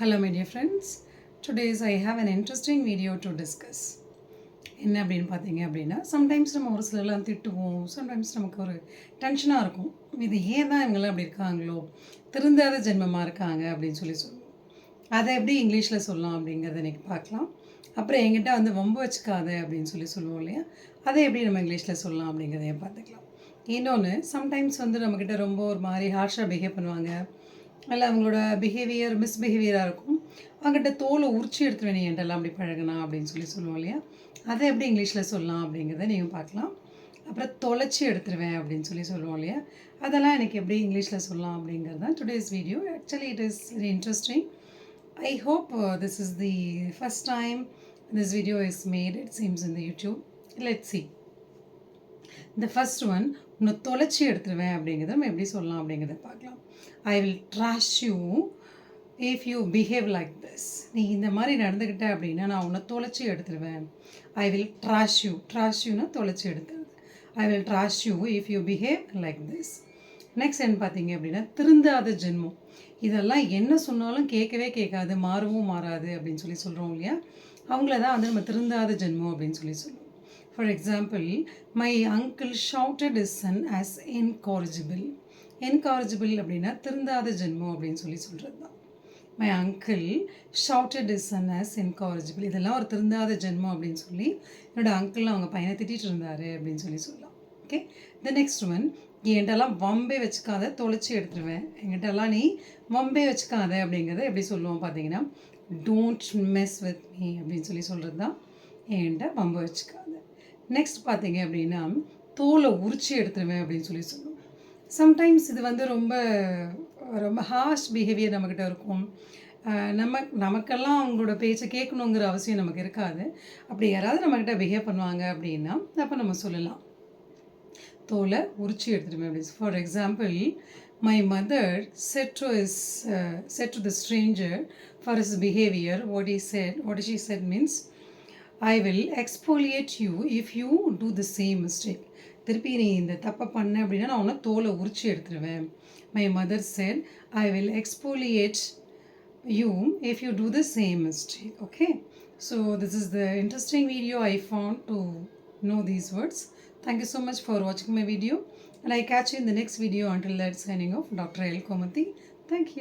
Hello, my dear friends. Today's I have an interesting video to discuss. என்ன அப்படின்னு பார்த்தீங்க அப்படின்னா சம்டைம்ஸ் நம்ம ஒரு சிலர்லாம் திட்டுவோம். சம்டைம்ஸ் நமக்கு ஒரு டென்ஷனாக இருக்கும். இது ஏன் தான் இவங்களாம் அப்படி இருக்காங்களோ? திருந்தாத ஜென்மமாக இருக்காங்க அப்படின்னு சொல்லி சொல்லுவோம் அதை எப்படி இங்கிலீஷில் சொல்லலாம் அப்படிங்கிறத இன்றைக்கி பார்க்கலாம். அப்புறம் எங்கிட்ட வந்து வம்பு வச்சுக்காத அப்படின்னு சொல்லி சொல்லுவோம் இல்லையா? அதை எப்படி நம்ம இங்கிலீஷில் சொல்லலாம் அப்படிங்கிறதையும் பார்த்துக்கலாம். இன்னொன்று சம்டைம்ஸ் வந்து நம்மக்கிட்ட ரொம்ப ஒரு மாதிரி ஹார்ஷாக பிஹேவ் பண்ணுவாங்க. இல்லை அவங்களோட பிஹேவியர் மிஸ்பிஹேவியராக இருக்கும். அவங்ககிட்ட தோலை உரிச்சு எடுத்துருவேன் நீ என்கிட்டலாம் அப்படி பழகுனா அப்படின்னு சொல்லி சொல்லுவோம் இல்லையா? அதை எப்படி இங்கிலீஷில் சொல்லலாம் அப்படிங்கிறத நீங்கள் பார்க்கலாம். அப்புறம் தொலைச்சி எடுத்துருவேன் அப்படின்னு சொல்லி சொல்லுவோம் இல்லையா? அதெல்லாம் எனக்கு எப்படி இங்கிலீஷில் சொல்லலாம் அப்படிங்கிறது தான் today's video actually it is very interesting I hope this is the first time this video is made it seems in the YouTube let see இந்த ஃபஸ்ட் ஒன் உன்னை தொலைச்சி எடுத்துருவேன் அப்படிங்கிறத நம்ம எப்படி சொல்லலாம் அப்படிங்கிறத பார்க்கலாம். I will trash you if you behave like this நீ இந்த மாதிரி நடந்துக்கிட்ட அப்படின்னா நான் உன்னை தொலைச்சி எடுத்துருவேன். I will trash you trash யூனா தொலைச்சி எடுத்துருது I will trash you if you behave like this next என்ன பார்த்தீங்க அப்படின்னா திருந்தாத ஜென்மம். இதெல்லாம் என்ன சொன்னாலும் கேட்கவே கேட்காது மாறவும் மாறாது அப்படின்னு சொல்லி சொல்கிறோம் இல்லையா? அவங்கள தான் வந்து நம்ம திருந்தாத ஜென்மம் அப்படின்னு சொல்லி சொல்லுவோம் for example my uncle shouted is son as incorrigible incorrigible அப்படின்னா திருந்தாத ஜென்மம் அப்படின்னு சொல்லி சொல்கிறது தான் my uncle shouted is son as incorrigible இதெல்லாம் ஒரு திருந்தாத ஜென்மம் அப்படின்னு சொல்லி என்னோட அங்கிள் அவங்க பையனை திட்டிகிட்டு இருந்தார் அப்படின்னு சொல்லி சொல்லலாம். ஓகே த நெக்ஸ்ட் ஒன் என்கிட்டலாம் வம்பே வச்சுக்காத தொலைச்சி எடுத்துருவேன். என்கிட்டலாம் நீ வம்பே வச்சுக்காத அப்படிங்கிறத எப்படி சொல்லுவோம் பார்த்தீங்கன்னா டோன்ட் மெஸ் வித் மீ அப்படின்னு சொல்லி சொல்கிறது தான் என்கிட்ட வம்பு வச்சுக்காத. நெக்ஸ்ட் பார்த்தீங்க அப்படின்னா தோலை உரிச்சு எடுத்துருவேன் அப்படின்னு சொல்லி சொல்லுவோம் சம்டைம்ஸ் இது வந்து ரொம்ப ரொம்ப ஹார்ஷ் பிஹேவியர் நம்மக்கிட்ட இருக்கும். நம்ம நமக்கெல்லாம் அவங்களோட பேச்சை கேட்கணுங்கிற அவசியம் நமக்கு இருக்காது. அப்படி யாராவது நம்மக்கிட்ட பிஹேவ் பண்ணுவாங்க அப்படின்னா அப்போ நம்ம சொல்லலாம். தோலை உரிச்சு எடுத்துருவேன் அப்படின்னு. For example my mother said to is said to the stranger for is behaviour what is said what is he said means I will exfoliate you if you do the same mistake திருப்பி நீ இந்த தப்பை பண்ண அப்படின்னா நான் உன்னை தோலை உரிச்சு எடுத்துருவேன் my mother said I will exfoliate you if you do the same mistake okay so this is the interesting video I found to know these words. Thank you so much for watching my video and I catch you in the next video until that signing off Dr. L. Komathi. Thank.